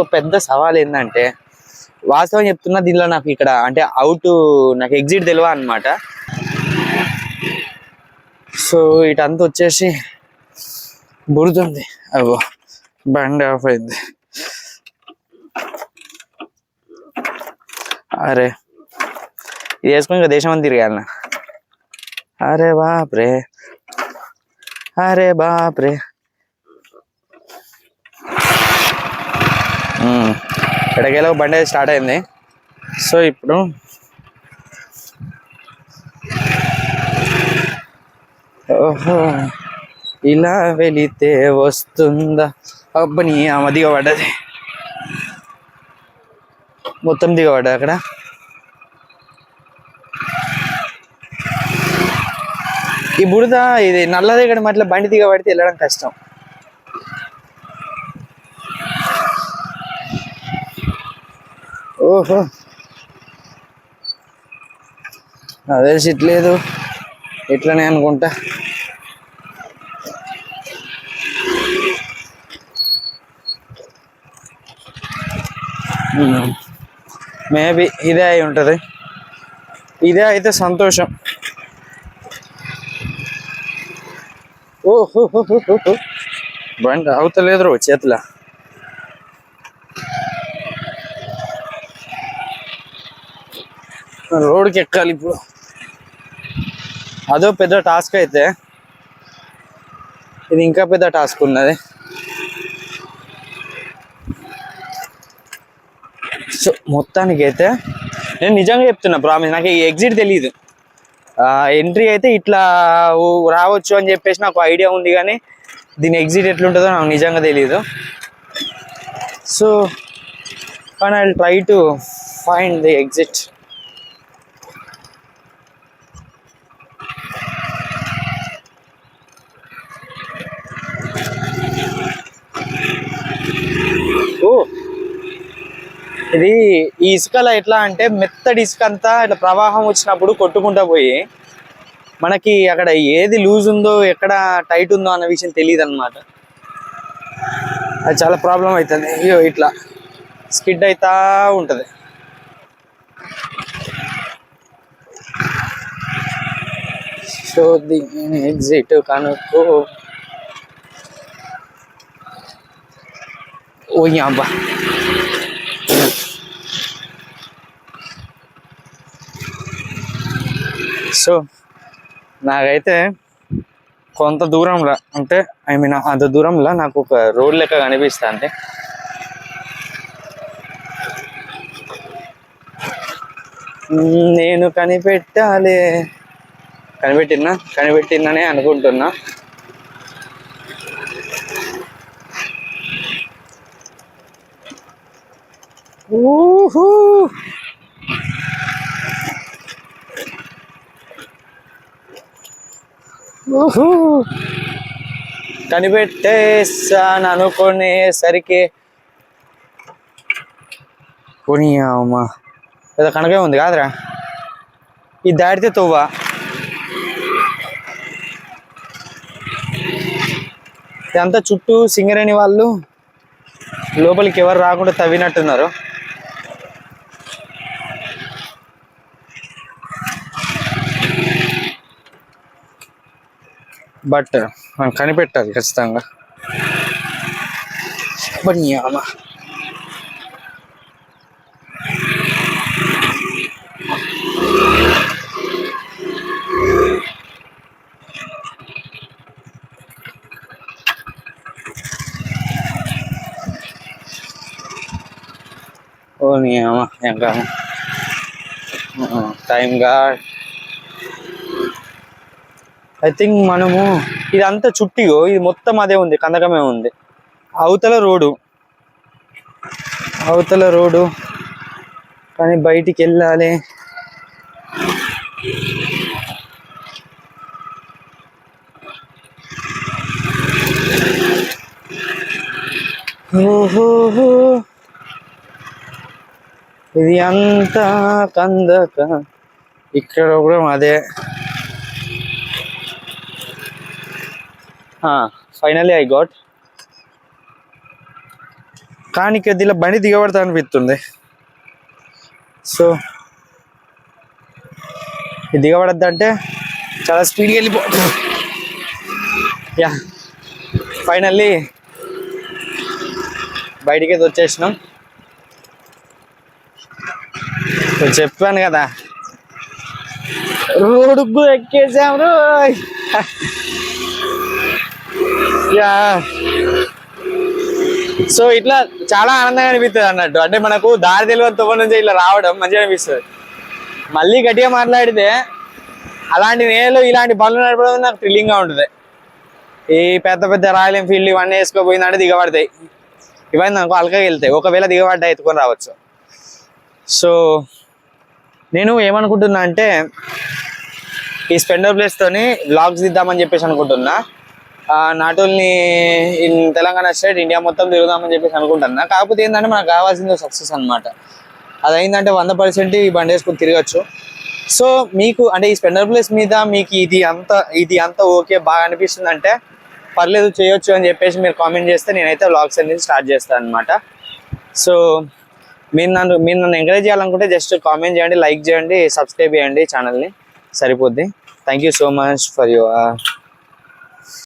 ఒక పెద్ద సవాల్ ఏంటంటే వాస్తవం చెప్తున్నా దీనిలో నాకు ఇక్కడ అంటే అవుట్ నాకు ఎగ్జిట్ తెలియదు అనమాట సో ఇటంతా వచ్చేసి బుడుతుంది. అబ్బో బండి ఆఫ్ అయింది. అరే ఇది వేసుకొని ఇంకా దేశం అంతా తిరగాలనా? అరే బాప్రే. అరే బాప్రే. ఎడకేలో బండి స్టార్ట్ అయింది. సో ఇప్పుడు ఓహో ఇలా వెళితే వస్తుందా? అబ్బని ఆమె దిగబడ్డది. మొత్తం దిగబడ్డది అక్కడ. ఈ బురద ఇది నల్లది ఇక్కడ మట్ల బండి దిగబడితే వెళ్ళడం కష్టం. ఓహో. అదే సిట్ లేదు. ఇట్లనే అనుకుంటా. మేబీ ఇదే అయి ఉంటుంది. ఇదే అయితే సంతోషం. ఓహో బండి అవుతలేదు రో చేతిలో. రోడ్కి ఎక్కాలి ఇప్పుడు. అదో పెద్ద టాస్క్ అయితే. ఇది ఇంకా పెద్ద టాస్క్ ఉన్నది. సో మొత్తానికి అయితే నేను నిజంగా చెప్తున్నా ప్రామిస్ నాకు ఈ ఎగ్జిట్ తెలియదు ఎంట్రీ అయితే ఇట్లా రావచ్చు అని చెప్పేసి నాకు ఐడియా ఉంది కానీ దీని ఎగ్జిట్ ఎట్లుంటుందో నాకు నిజంగా తెలియదు సో కానీ I try to find the exit ఇది ఈ ఇసుకలో ఎట్లా అంటే మెత్తడి ఇసుక అంతా ఇట్లా ప్రవాహం వచ్చినప్పుడు కొట్టుకుంటా పోయి మనకి అక్కడ ఏది లూజ్ ఉందో ఎక్కడ టైట్ ఉందో అన్న విషయం తెలియదు అనమాట అది చాలా ప్రాబ్లం అవుతుంది అయ్యో ఇట్లా స్కిడ్ అవుతా ఉంటది. సో దీని ఎగ్జిట్ కనుక్కో. ఓ అబ్బా. సో నాకైతే కొంత దూరంలో అంటే ఐ మీన్ అంత దూరంలో నాకు ఒక రోడ్ లెక్క కనిపిస్తా అంటే నేను కనిపెట్టాలి. కనిపెట్టినా కనిపెట్టిననే అనుకుంటున్నా. ఊహూ! కనిపెట్టేసాను అనుకునేసరికి కొని అమ్మా ఏదో కనకే ఉంది కాదురా. ఇది దాటితే తవ్వ? ఇదంతా చుట్టూ సింగరేణి వాళ్ళు లోపలికి ఎవరు రాకుండా తవ్వినట్టున్నారు. బట్ మనం కనిపెట్టాలి ఖచ్చితంగా బట్ నీ అమ్మ ఓ నీ అమ్మ ఇంకా టైం గాడ్ ఐ థింక్ మనము ఇదంతా చుట్టిగో ఇది మొత్తం అదే ఉంది కందకమే ఉంది. అవతల రోడ్డు. అవతల రోడ్డు. కానీ బయటికి వెళ్ళాలి. ఓహో ఇది అంతా కందక. ఇక్కడ కూడా అదే. ఫైనలీ ఐ గాట్ కానీ కొద్దిగా బండి దిగబడతా అనిపిస్తుంది సో ఇది దిగబడద్దంటే చాలా స్పీడ్గా వెళ్ళిపో యా ఫైనల్లీ బయటికి వచ్చేసినాం. చెప్పాను కదా. Road ఎక్కేసాం yeah. సో ఇట్లా చాలా ఆనందంగా అనిపిస్తుంది అన్నట్టు. అంటే మనకు దారి తెలియని తువ్వ నుంచి ఇట్లా రావడం మంచిగా అనిపిస్తుంది. మళ్ళీ గట్టిగా మాట్లాడితే అలాంటి నేలు ఇలాంటి పనులు నడపడం నాకు థ్రిల్లింగ్గా ఉంటుంది. ఈ పెద్ద పెద్ద రాయల్ ఎన్ఫీల్డ్ ఇవన్నీ వేసుకోపోయిందంటే దిగబడతాయి. ఇవన్నీ నాకు అలకగా వెళ్తాయి. ఒకవేళ దిగబడ్డా ఎత్తుకొని రావచ్చు. సో నేను ఏమనుకుంటున్నా అంటే ఈ స్పెండర్ ప్లేస్ తోని దిద్దామని చెప్పేసి అనుకుంటున్నా. Not only in Telangana state India మొత్తం తిరుగుదామని చెప్పేసి అనుకుంటున్నా కాకపోతే ఏంటంటే మనకు కావాల్సింది సక్సెస్ అన్నమాట. అది అయిందంటే వంద పర్సెంట్ ఈ బండి వేసుకొని తిరగచ్చు. సో మీకు అంటే ఈ స్పెండర్ ప్లేస్ మీద మీకు ఇది అంత ఇది అంత ఓకే బాగా అనిపిస్తుంది అంటే పర్లేదు చేయొచ్చు అని చెప్పేసి మీరు కామెంట్ చేస్తే నేనైతే వ్లాగ్స్ అనేది స్టార్ట్ చేస్తాను అనమాట సో మీరు నన్ను మీరు నన్ను ఎంకరేజ్ చేయాలనుకుంటే జస్ట్ కామెంట్ చేయండి లైక్ చేయండి సబ్స్క్రైబ్ చేయండి ఛానల్ని సరిపోద్ది. Thank you so much for your